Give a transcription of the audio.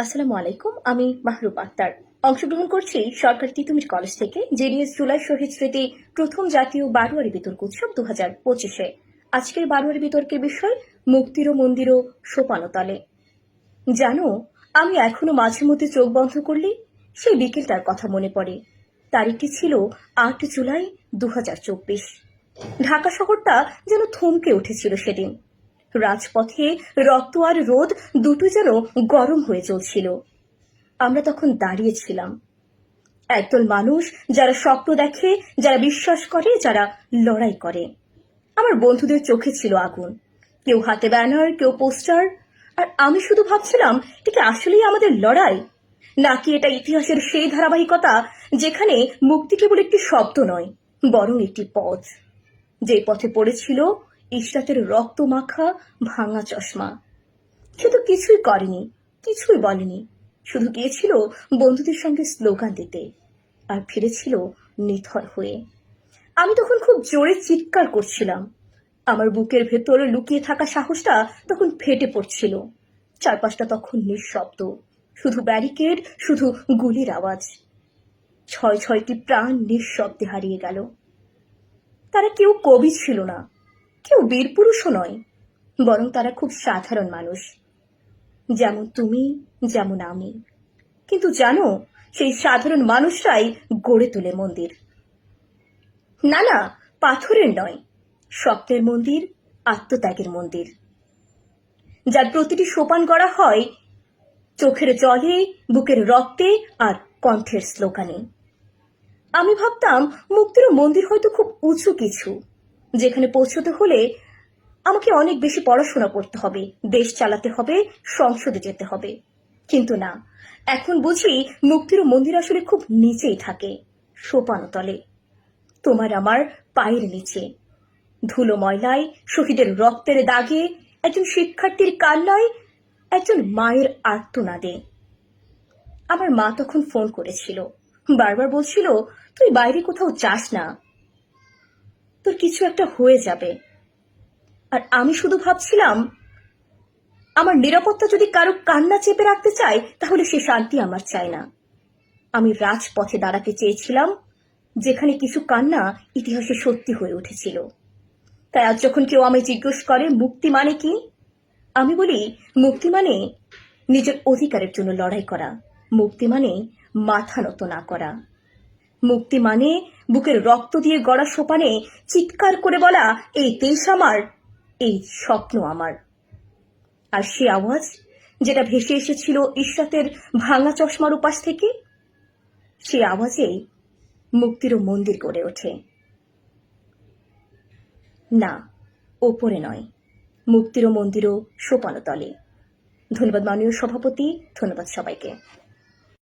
আসসালামু আলাইকুম, আমি মাহরুব আক্তার। অংশগ্রহণ করছি সরকার তিতুমির কলেজ থেকে জেডিএস জুলাই শহীদ স্মৃতি প্রথম জাতীয় বারোয়ারি বিতর্ক উৎসব দু হাজার পঁচিশে। আজকের বারোয়ারি বিতর্কের বিষয় মুক্তির মন্দির ও সোপানতলে জানো, আমি এখনও মাঝে মধ্যে চোখ বন্ধ করলে সেই বিকেলটার কথা মনে পড়ে। তারিখটি ছিল আট জুলাই দু হাজার চব্বিশ। ঢাকা শহরটা যেন থমকে উঠেছিল সেদিন। রাজপথে রক্ত আর রোদ দুটো যেন গরম হয়ে চলছিল। আমরা তখন দাঁড়িয়েছিলাম। একদল মানুষ যারা স্বপ্ন দেখে, যারা বিশ্বাস করে, যারা লড়াই করে। আমার বন্ধুদের চোখে ছিল আগুন। কেউ হাতে ব্যানার, কেউ পোস্টার। আর আমি শুধু ভাবছিলাম, এটা আসলেই আমাদের লড়াই? নাকি এটা ইতিহাসের সেই ধারাবাহিকতা যেখানে মুক্তি কেবল একটি শব্দ নয়, বরং একটি পথ? যে পথে পড়েছিল ইশরাতের রক্ত মাখা ভাঙা চশমা। সে তো কিছুই করেনি, কিছুই বলেনি। শুধু গিয়েছিল বন্ধুদের সঙ্গে স্লোগান দিতে আর ফিরেছিল নিথর হয়ে। আমি তখন খুব জোরে চিৎকার করছিলাম। আমার বুকের ভেতর লুকিয়ে থাকা সাহসটা তখন ফেটে পড়ছিল। চারপাশটা তখন নিঃশব্দ, শুধু ব্যারিকেড, শুধু গুলির আওয়াজ। ছয়, ছয়টি প্রাণ নিঃশব্দে হারিয়ে গেল। তারা কেউ কবি ছিল না কেউ বীর পুরুষও নয়, বরং তারা খুব সাধারণ মানুষ। যেমন তুমি, যেমন আমি। কিন্তু জানো, সেই সাধারণ মানুষরাই গড়ে তোলে মন্দির। না না, পাথরের নয়, স্বপ্নের মন্দির, আত্মত্যাগের মন্দির। যার প্রতিটি সোপান করা হয় চোখের জলে, বুকের রক্তে আর কণ্ঠের স্লোগানে আমি ভাবতাম মুক্তির মন্দির হয়তো খুব উঁচু কিছু। যেখানে পৌঁছতে হলে আমাকে অনেক বেশি পড়াশোনা করতে হবে, দেশ চালাতে হবে, সংসদে যেতে হবে। কিন্তু না, এখন বুঝি মুক্তির মন্দির আসলে খুব নিচেই থাকে সোপানতলে তোমার আমার পায়ের নিচে। ধুলো ময়লায়, শহীদের রক্তের দাগে, একজন শিক্ষার্থীর কান্নায়, একজন মায়ের আর্তনাদে। আমার মা তখন ফোন করেছিল, বারবার বলছিল, তুই বাইরে কোথাও যাস না। তোর কিছু একটা হয়ে যাবে। আর আমি শুধু ভাবছিলাম, আমার নিরাপত্তা যদি কারও কান্না চেপে রাখতে চায়, তাহলে সে শান্তি আমার চাই না। আমি রাজপথে দাঁড়াতে চেয়েছিলাম, যেখানে কিছু কান্না ইতিহাসে সত্যি হয়ে উঠেছিল। তাই আজ যখন কেউ আমায় জিজ্ঞেস করে, মুক্তি মানে কি? আমি বলি, মুক্তি মানে নিজের অধিকারের জন্য লড়াই করা। মুক্তি মানে মাথা নত না করা। মুক্তি মানে বুকের রক্ত দিয়ে গড়া সোপানে চিৎকার করে বলা এই দেশ আমার, এই স্বপ্ন আমার। আর সে আওয়াজ যেটা ভেসে এসেছিল ইশরাতের ভাঙা চশমার উপাস থেকে, সে আওয়াজেই মুক্তিরও মন্দির গড়ে ওঠে। না, ওপরে নয়, মুক্তিরও মন্দিরও সোপানতলে। ধন্যবাদ মাননীয় সভাপতি, ধন্যবাদ সবাইকে।